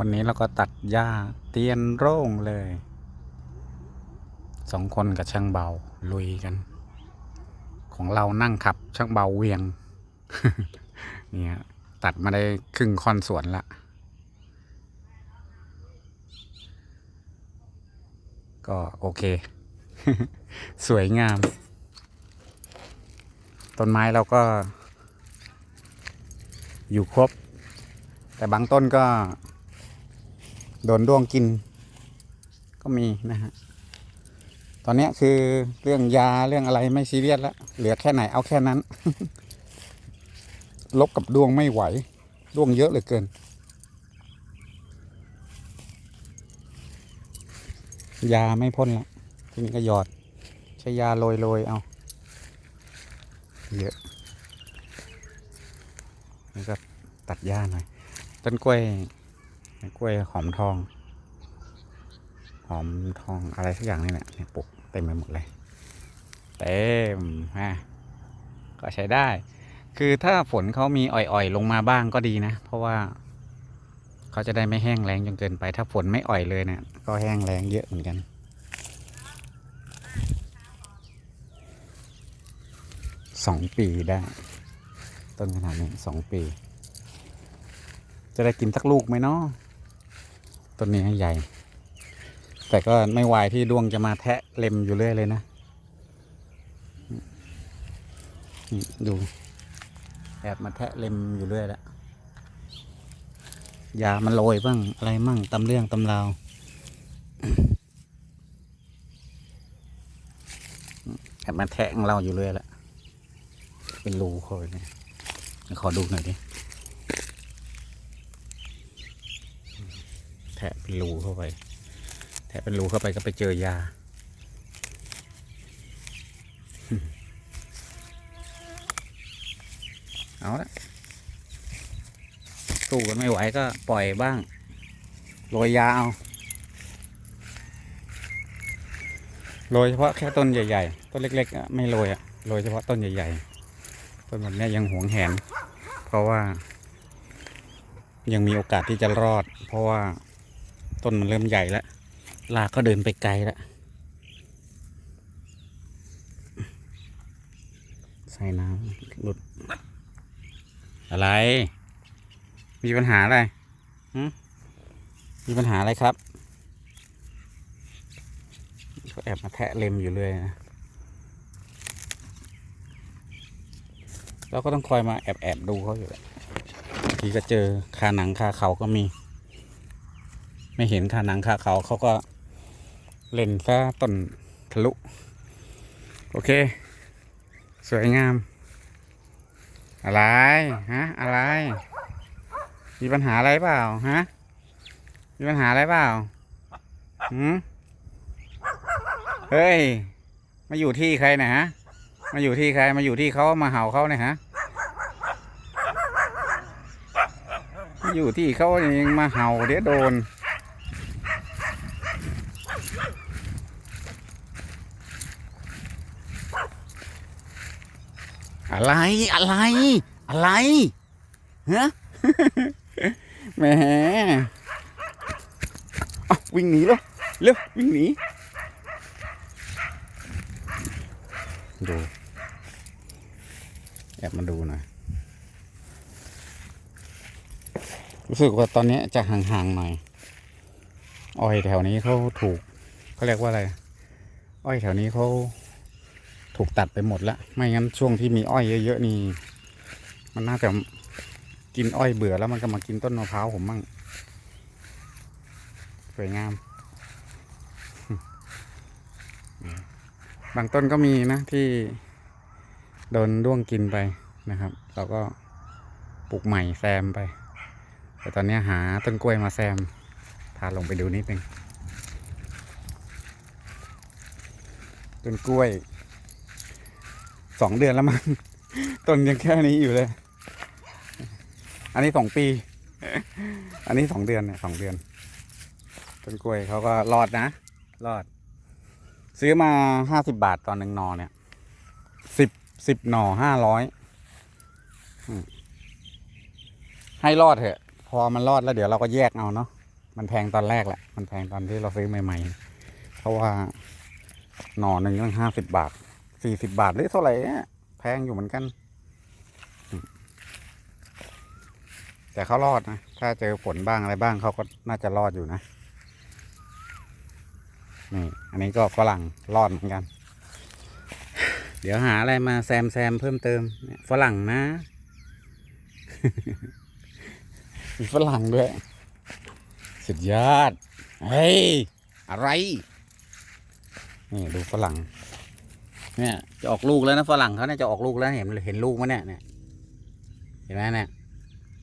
วันนี้เราก็ตัดหญ้าเตียนโร่งเลยสองคนกับช่างเบาลุยกัน ของเรานั่งขับช่างเบาเวียงเนี่ยตัดมาได้ครึ่งค่อนสวนละก็โอเค สวยงาม ต้นไม้เราก็ อยู่ครบ แต่บางต้นก็ โดนด้วงกิน ก็มีนะฮะ ตอนนี้คือเรื่องยาเรื่องอะไรไม่ซีเรียสแล้วเหลือแค่ไหนเอาแค่นั้น ลบกับดวงไม่ไหวดวงเยอะเหลือเกิน ยาไม่พ่นละทีนี้ก็หยอด ใช้ยาโรยโรยๆเอา เยอะนี่ก็ตัดหญ้าหน่อย ต้นกล้วย กล้วยหอมทอง หอมทองอะไรสักอย่างนี่แหละเนี่ยปลูกเต็มไปหมดเลย เต็มฮะก็ใช้ได้ คือถ้าฝนเขามีอ่อยๆ ลงมาบ้างก็ดีนะ เพราะว่าเขาจะได้ไม่แห้งแล้งจนเกินไป ถ้าฝนไม่อ่อยเลยเนี่ยก็แห้งแล้งเยอะเหมือนกันสองปีได้ ต้นขนาดนี้สองปี จะได้กินสักลูกไหมเนาะ ต้นนี้ใหญ่ แต่ก็ไม่วายที่ดวงจะมาแทะเล็มอยู่เรื่อยเลยนะดูแอบมาแทะเล็มอยู่เรื่อยแล้วยามันโรยบ้างอะไรมั่งตำเรื่องตำราวแอบมาแทะของเราอยู่เรื่อยแล้วเป็นรูคอยเลยขอดูหน่อยดิ แทะ เป็นรูเข้าไป แทะเป็นรูเข้าไปก็ไปเจอยา เอาละสู้กันไม่ไหวก็ปล่อยบ้างโรยยาเอาโรยเฉพาะแค่ต้นใหญ่ ๆ ต้นเล็กๆไม่โรยอะโรยเฉพาะต้นใหญ่ๆ ต้นแบบนี้ยยังหวงแหน เพราะว่า ยังมีโอกาสที่จะรอด เพราะว่า ต้นมันเริ่มใหญ่แล้วลากก็เดินไปไกลแล้วใส่น้ำหลุด อะไร มีปัญหาอะไรมีปัญหาอะไรครับเขาแอบมาแทะเล็มอยู่เลยนะเราก็ต้องคอยมาแอบแอบๆดูเขาอยู่แหละบางทีก็เจอคาหนังคาเขาก็มี ไม่เห็นคาหนังคาเขาเขาก็เล่นซะต้นทะลุ โอเค สวยงาม อะไร ฮะ อะไร มีปัญหาอะไรเปล่า ฮะ มีปัญหาอะไรเปล่าหืมเฮ้ย มาอยู่ที่ใครเนะฮะ มาอยู่ที่ใคร มาอยู่ที่เขามาเห่าเขาเนี่ยฮะมาอยู่ที่เขาเองมาเห่าเดี๋ยวโดน อะไรอะไร อะไรฮะแหมอ่วิ่งหนีแล้วเร็ววิ่งหนีดูแอบมาดูหน่อยรู้สึกว่าตอนนี้จะห่างๆหน่อยอ้อยแถวนี้เขาถูกเขาเรียกว่าอะไร อ้อยแถวนี้เขา ถูกตัดไปหมดแล้ว ไม่งั้นช่วงที่มีอ้อยเยอะๆนี่ มันน่าจะกินอ้อยเบื่อแล้วมันก็มากินต้นมะพร้าวผมมั่งสวยงาม บางต้นก็มีนะที่โดนด้วงกินไปนะครับ เราก็ปลูกใหม่แซมไป แต่ตอนนี้หาต้นกล้วยมาแซม พาลงไปดูนิดนึงต้นกล้วย สองเดือนแล้วมั้งต้นยังแค่นี้อยู่เลย อันนี้สองปี อันนี้สองเดือนเนี่ยสองเดือน ต้นกล้วยเขาก็รอดนะ รอด ซื้อมาห้าสิบบาทตอนหนึ่งหนอเนี่ยสิบสิบหน่อห้าร้อยให้รอดเถอะ พอมันรอดแล้วเดี๋ยวเราก็แยกเอาเนาะมันแพงตอนแรกแหละ มันแพงตอนที่เราซื้อใหม่ ๆ เพราะว่าหน่อหนึ่งตั้งห้าสิบบาท สี่สิบบาทหรือเท่าไหร่เนี่ยแพงอยู่เหมือนกัน แต่เขารอดนะ ถ้าเจอฝนบ้างอะไรบ้างเขาก็น่าจะรอดอยู่นะนี่อันนี้ก็ฝรั่งรอดเหมือนกัน เดี๋ยวหาอะไรมาแซมแซมเพิ่มเติมฝรั่งนะมีฝรั่งด้วยสุดยอดเฮ้ยอะไรนี่ดูฝรั่ง เนี่ยจะออกลูกแล้วนะฝรั่งเขาเนี่ยจะออกลูกแล้วเห็นเห็นลูกมั้ยเนี่ยเนี่ยเห็นไหมเนี่ย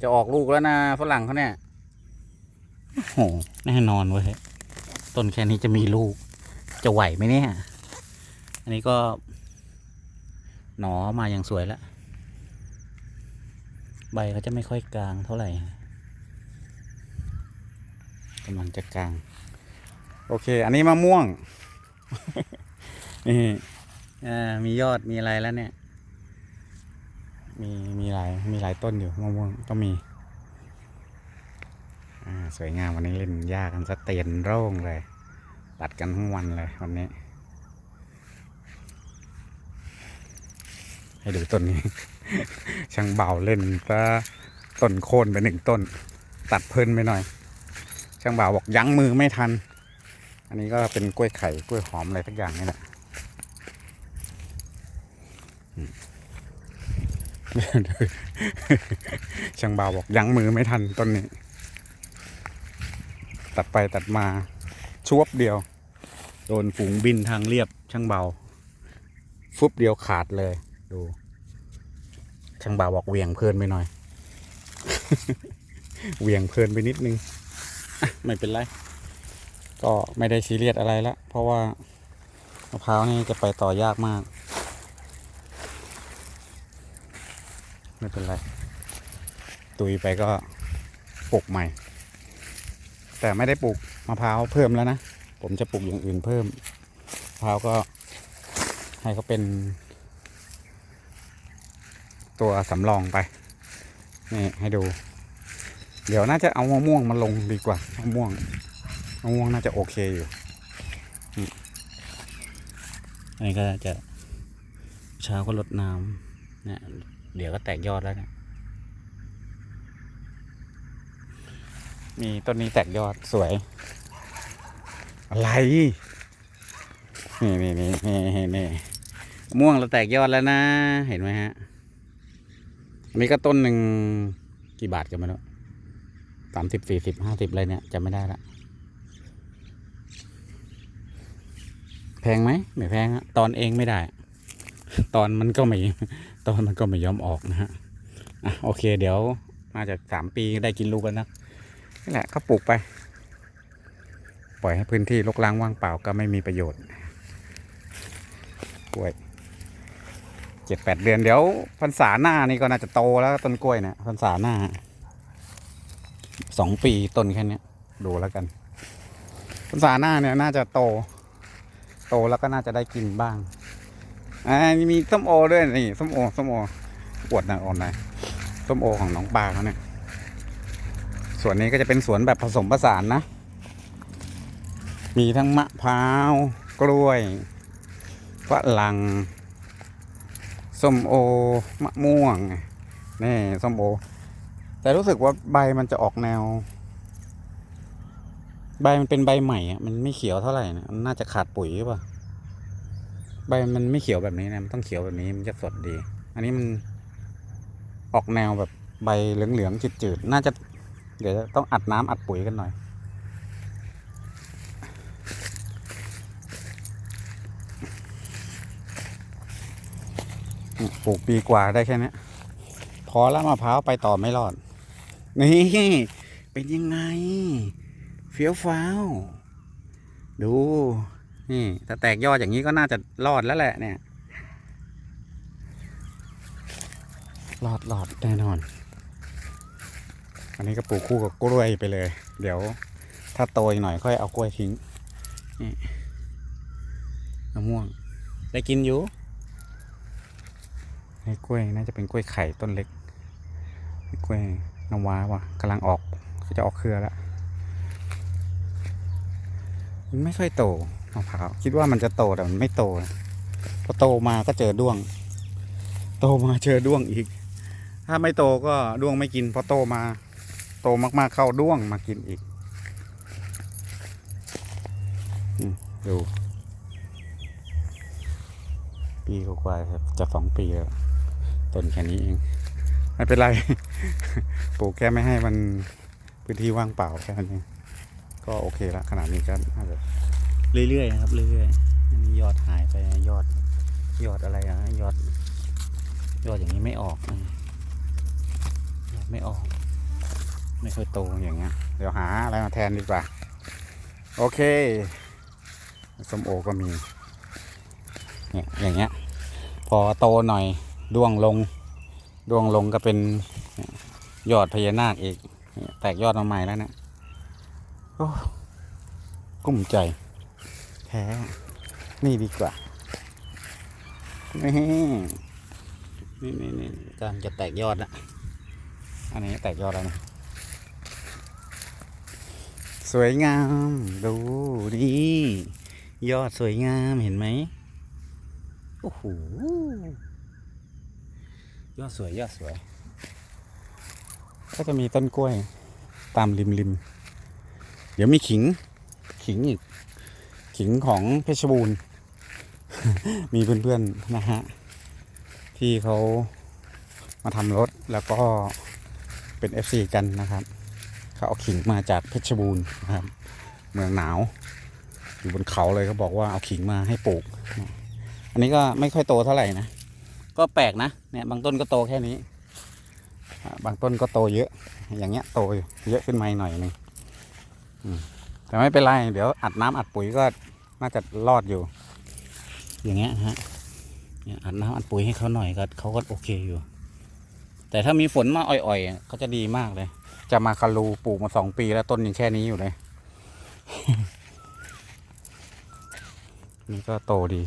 จะออกลูกแล้วนะฝรั่งเขาเนี่ยโอ้โหแน่นอนเว้ยต้นแค่นี้จะมีลูก จะไหวไหมเนี่ย อันนี้ก็ หนอมาอย่างสวยแล้วใบเขาจะไม่ค่อยกลางเท่าไหร่กำลังจะกลาง โอเค อันนี้มะม่วงนี่ อ่ามียอดมีอะไรแล้วเนี่ย มีมีหลายมีหลายต้นอยู่มะม่วงก็มีอ่าสวยงามวันนี้เล่นหญ้ากันสะเตียนโร่งเลย ตัดกันทั้งวันเลยวันนี้ ให้ดูต้นนี้ ช่างเบาเล่นซะต้นโค่นไปหนึ่งต้น ตัดเพลินไปหน่อย ช่างเบาบอกยั้งมือไม่ทัน อันนี้ก็เป็นกล้วยไข่กล้วยหอมอะไรทักอย่างนี่แหละ ช่างเบาบอกยั้งมือไม่ทันต้นนี้ ตัดไปตัดมาชวบเดียว โดนฝูงบินทางเรียบช่างเบา ฟุบเดียวขาดเลย ดู ช่างเบาบอกเหวียงเพลินไปหน่อยเหวียงเพลินไปนิดนึงอะไม่เป็นไร ก็ไม่ได้ซีเรียสอะไรละเพราะว่ามะพร้าวนี่จะไปต่อยากมาก ไม่เป็นไรตุยไปก็ปลูกใหม่ แต่ไม่ได้ปลูกมะพร้าวเพิ่มแล้วนะ ผมจะปลูกอย่างอื่นเพิ่มมะพร้าวก็ให้เขาเป็น ตัวสำรองไป นี่ให้ดู เดี๋ยวน่าจะเอามะม่วงมาลงดีกว่ามะม่วงมะม่วงน่าจะโอเคอยู่อันนี้ก็จะเช้าก็ลดน้ำเนี่ย เดี๋ยวก็แตกยอดแล้วเนี่ยมีต้นนี้แตกยอดสวย อะไร นี่นี่นี่นี่นี่ม่วงเราแตกยอดแล้วนะ เห็นไหมฮะ อันนี้ก็ต้นหนึ่งกี่บาทกันไม่รู้สามสิบสี่สิบห้าสิบอะไรเนี่ยจำไม่ได้ละ แพงไหมไม่แพงอะตอนเองไม่ได้ ตอนมันก็ไม่ ตอนมันก็ไม่ยอมออกนะฮะอะโอเค เดี๋ยวน่าจะสามปีได้กินลูกแล้วนะนี่แหละก็ปลูกไป ปล่อยให้พื้นที่รกร้างว่างเปล่าก็ไม่มีประโยชน์กล้วยเจ็ดแปดเดือนเดี๋ยวพรรษาหน้านี่ก็น่าจะโตแล้วต้นกล้วยเนี่ยพรรษาหน้าสองปีต้นแค่นี้ดูแล้วกันพรรษาหน้าเนี่ยน่าจะโต โตแล้วก็น่าจะได้กินบ้าง อ่านี่มีส้มโอด้วยนี่ส้มโอส้มโอปวดนะอ่อนน่อยส้มโอของน้องปลาเขาเนี่ยสวนนี้ก็จะเป็นสวนแบบผสมผสานนะ มีทั้งมะพร้าว กล้วยฝรั่งส้มโอ มะม่วงนี่ส้มโอ แต่รู้สึกว่าใบมันจะออกแนว ใบมันเป็นใบใหม่อะมันไม่เขียวเท่าไหร่นะน่าจะขาดปุ๋ยหรือเปล่า ใบมันไม่เขียวแบบนี้นะมันต้องเขียวแบบนี้มันจะสดดี อันนี้มันออกแนวแบบใบเหลืองๆจืดๆน่าจะ เดี๋ยวจะต้องอัดน้ำอัดปุ๋ยกันหน่อย ปลูกปีกว่าได้แค่นี้พอแล้วมะพร้าวไปต่อไม่รอด นี่เป็นยังไง เฟี้ยวฟ้าว ดู นี่ถ้าแตกยอดอย่างนี้ก็น่าจะรอดแล้วแหละเนี่ยรอดรอดแน่นอน อันนี้ก็ปลูกคู่กับกล้วยไปเลย เดี๋ยวถ้าโตอีกหน่อยค่อยเอากล้วยทิ้งนี่มะม่วง ได้กินอยู่ไอ้กล้วยน่าจะเป็นกล้วยไข่ต้นเล็กกล้วยน้ำว้าว่ะกำลังออกจะออกเครือแล้ว มันไม่ค่อยโตมะพร้าวคิดว่ามันจะโตแต่มันไม่โตนะพอโตมาก็เจอด้วง โตมาเจอด้วงอีก ถ้าไม่โตก็ด้วงไม่กินพอโตมา โตมากๆเข้าด้วงมากินอีกอดูปีกว่าครับจะสองปีแล้วต้นแค่นี้เอง ไม่เป็นไร ปลูกแค่ไม่ให้มันพื้นที่ว่างเปล่าแค่นี้ ก็โอเคละขนาดนี้ก็น่าจะเรื่อยๆนะครับเรื่อยๆอันนี้ยอดหายไปยอดยอดอะไรอะยอด ยอดอย่างนี้ไม่ออกยอดไม่ออก ไม่ค่อยโตอย่างเงี้ยเดี๋ยวหาอะไรมาแทนดีกว่า โอเคส้มโอก็มีเนี่ยอย่างเงี้ย พอโตหน่อยด้วงลงด้วงลงก็เป็นยอดพญานาคอีกเนี่ยแตกยอดมาใหม่แล้วเนะ โอ้กุ้มใจ แท้ นี่ดีกว่านี่นี่นี่นี่กำลังจะแตกยอดละอันนี้แตกยอดแล้วนะสวยงาม ดูนี่ยอดสวยงามเห็นไหมโอ้โหยอดสวยยอดสวย ก็จะมีต้นกล้วย ตามริมริม เดี๋ยวมีขิง ขิงอีก ขิงของเพชรบูรณ์ มีเพื่อนๆนะฮะ ที่เขามาทำรถแล้วก็เป็น FC กันนะครับเขาเอาขิงมาจากเพชรบูรณ์นะครับ เมืองหนาว อยู่บนเขาเลยเขาบอกว่าเอาขิงมาให้ปลูก อันนี้ก็ไม่ค่อยโตเท่าไหร่นะ ก็แปลกนะ เนี่ยบางต้นก็โตแค่นี้อ่าบางต้นก็โตเยอะ อย่างเงี้ยโตเยอะขึ้นมาอีกหน่อยหนึงอืม แต่ไม่เป็นไร เดี๋ยวอัดน้ำอัดปุ๋ยก็น่าจะรอดอยู่ อย่างเงี้ยฮะเนี่ยอัดน้ำอัดปุ๋ยให้เขาหน่อยก็เขาก็โอเคอยู่ แต่ถ้ามีฝนมาอ่อยๆเขาจะดีมากเลย จะมาคารูปลูกมาสองปีแล้วต้นยังแค่นี้อยู่เลยนี่ก็โตดี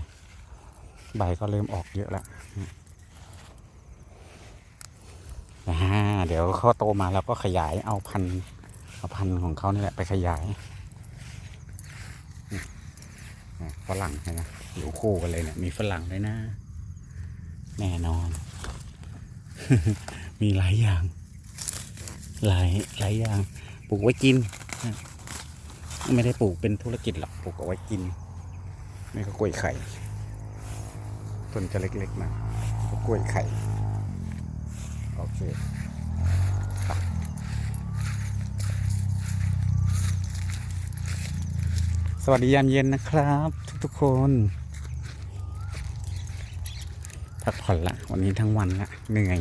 ใบก็เริ่มออกเยอะแล้วเดี๋ยวเขาโตมาเราก็ขยายเอาพันธุ์ เอาพันธุ์ของเขานี่แหละไปขยายฝรั่งใช่ไหมอยู่คู่กันเลยเนี่ยมีฝรั่งด้วยนะ แน่นอน มีหลายอย่าง หลายหลายอย่าง ปลูกไว้กิน ไม่ได้ปลูกเป็นธุรกิจหรอกปลูกเอาไว้กินนี่ก็กล้วยไข่ต้นจะเล็กๆนะก็กล้วยไข่ โอเคไป สวัสดียามเย็นนะครับ ทุกๆคน พักผ่อนละ วันนี้ทั้งวันละเหนื่อย